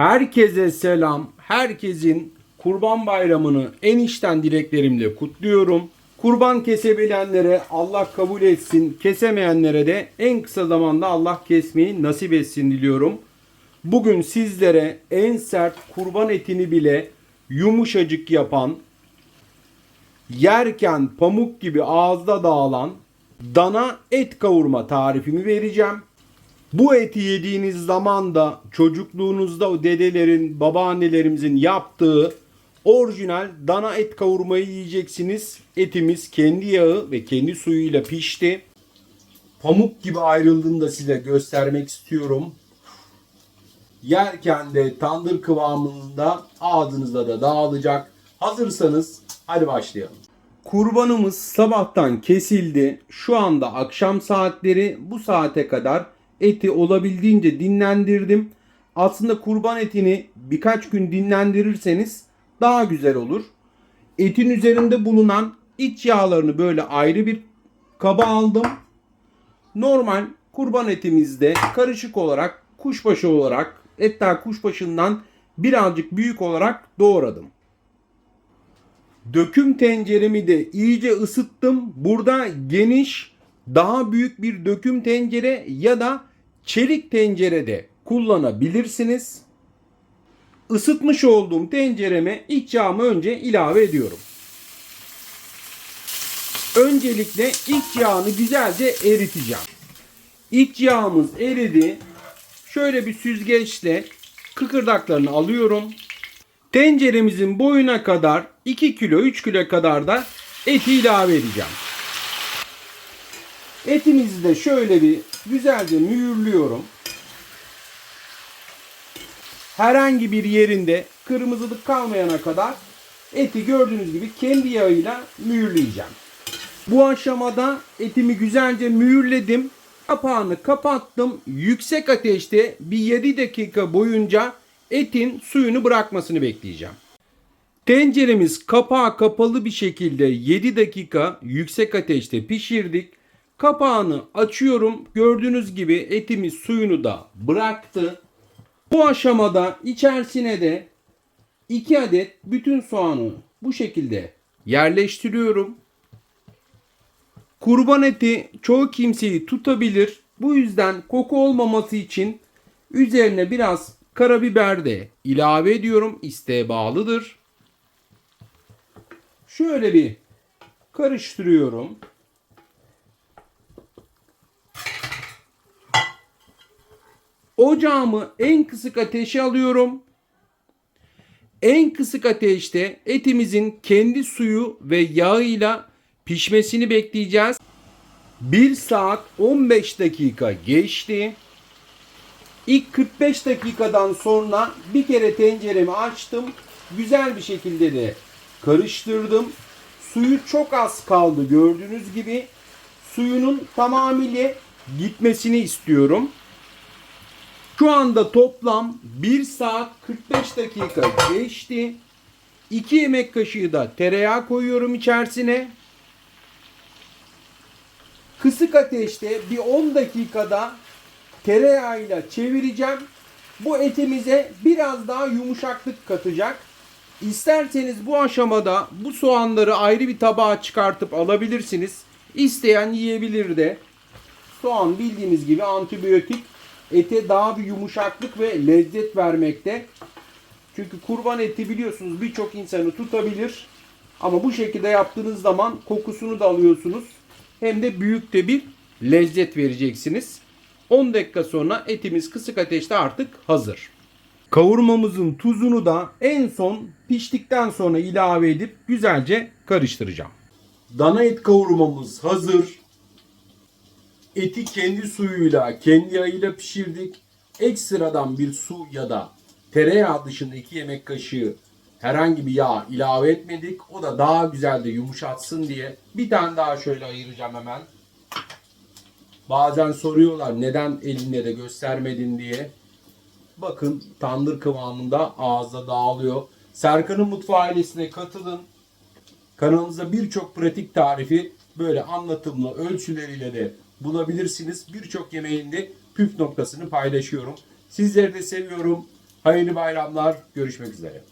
Herkese selam. Herkesin Kurban Bayramını en içten dileklerimle kutluyorum. Kurban kesebilenlere Allah kabul etsin, kesemeyenlere de en kısa zamanda Allah kesmeyi nasip etsin diliyorum. Bugün sizlere en sert kurban etini bile yumuşacık yapan, yerken pamuk gibi ağızda dağılan dana et kavurma tarifimi vereceğim. Bu eti yediğiniz zaman da çocukluğunuzda o dedelerin, babaannelerimizin yaptığı orijinal dana et kavurmayı yiyeceksiniz. Etimiz kendi yağı ve kendi suyuyla pişti. Pamuk gibi ayrıldığını da size göstermek istiyorum. Yerken de tandır kıvamında ağzınızda da dağılacak. Hazırsanız hadi başlayalım. Kurbanımız sabahtan kesildi. Şu anda akşam saatleri bu saate kadar eti olabildiğince dinlendirdim. Aslında kurban etini birkaç gün dinlendirirseniz daha güzel olur. Etin üzerinde bulunan iç yağlarını böyle ayrı bir kaba aldım. Normal kurban etimizde karışık olarak kuşbaşı olarak hatta kuşbaşından birazcık büyük olarak doğradım. Döküm tenceremi de iyice ısıttım. Burada geniş, daha büyük bir döküm tencere ya da çelik tencere de kullanabilirsiniz. Isıtmış olduğum tencereme iç yağımı önce ilave ediyorum. Öncelikle iç yağını güzelce eriteceğim. İç yağımız eridi. Şöyle bir süzgeçle kıkırdaklarını alıyorum. Tenceremizin boyuna kadar 2 kilo 3 kilo kadar da eti ilave edeceğim. Etimizi de şöyle bir güzelce mühürlüyorum. Herhangi bir yerinde kırmızılık kalmayana kadar eti gördüğünüz gibi kendi yağıyla mühürleyeceğim. Bu aşamada etimi güzelce mühürledim. Kapağını kapattım. Yüksek ateşte bir 7 dakika boyunca etin suyunu bırakmasını bekleyeceğim. Tenceremiz kapağı kapalı bir şekilde 7 dakika yüksek ateşte pişirdik. Kapağını açıyorum. Gördüğünüz gibi etimiz suyunu da bıraktı. Bu aşamada içerisine de 2 adet bütün soğanı bu şekilde yerleştiriyorum. Kurban eti çoğu kimseyi tutabilir. Bu yüzden koku olmaması için üzerine biraz karabiber de ilave ediyorum. İsteğe bağlıdır. Şöyle bir karıştırıyorum. Ocağımı en kısık ateşe alıyorum. En kısık ateşte etimizin kendi suyu ve yağıyla pişmesini bekleyeceğiz. 1 saat 15 dakika geçti. İlk 45 dakikadan sonra bir kere tenceremi açtım. Güzel bir şekilde de karıştırdım. Suyu çok az kaldı gördüğünüz gibi. Suyunun tamamıyla gitmesini istiyorum. Şu anda toplam 1 saat 45 dakika geçti. 2 yemek kaşığı da tereyağı koyuyorum içerisine. Kısık ateşte bir 10 dakikada tereyağıyla çevireceğim. Bu etimize biraz daha yumuşaklık katacak. İsterseniz bu aşamada bu soğanları ayrı bir tabağa çıkartıp alabilirsiniz. İsteyen yiyebilir de. Soğan bildiğiniz gibi antibiyotik ete daha bir yumuşaklık ve lezzet vermekte. Çünkü kurban eti biliyorsunuz birçok insanı tutabilir. Ama bu şekilde yaptığınız zaman kokusunu da alıyorsunuz. Hem de büyük de bir lezzet vereceksiniz. 10 dakika sonra etimiz kısık ateşte artık hazır. Kavurmamızın tuzunu da en son piştikten sonra ilave edip güzelce karıştıracağım. Dana et kavurmamız hazır. Eti kendi suyuyla, kendi yağıyla pişirdik. Ekstradan bir su ya da tereyağı dışında 2 yemek kaşığı herhangi bir yağ ilave etmedik. O da daha güzel de yumuşatsın diye. Bir tane daha şöyle ayıracağım hemen. Bazen soruyorlar neden elinle de göstermedin diye. Bakın tandır kıvamında ağızda dağılıyor. Serkan'ın mutfağı ailesine katılın. Kanalımızda birçok pratik tarifi böyle anlatımlı ölçüleriyle de bulabilirsiniz. Birçok yemeğinde püf noktasını paylaşıyorum. Sizleri de seviyorum. Hayırlı bayramlar. Görüşmek üzere.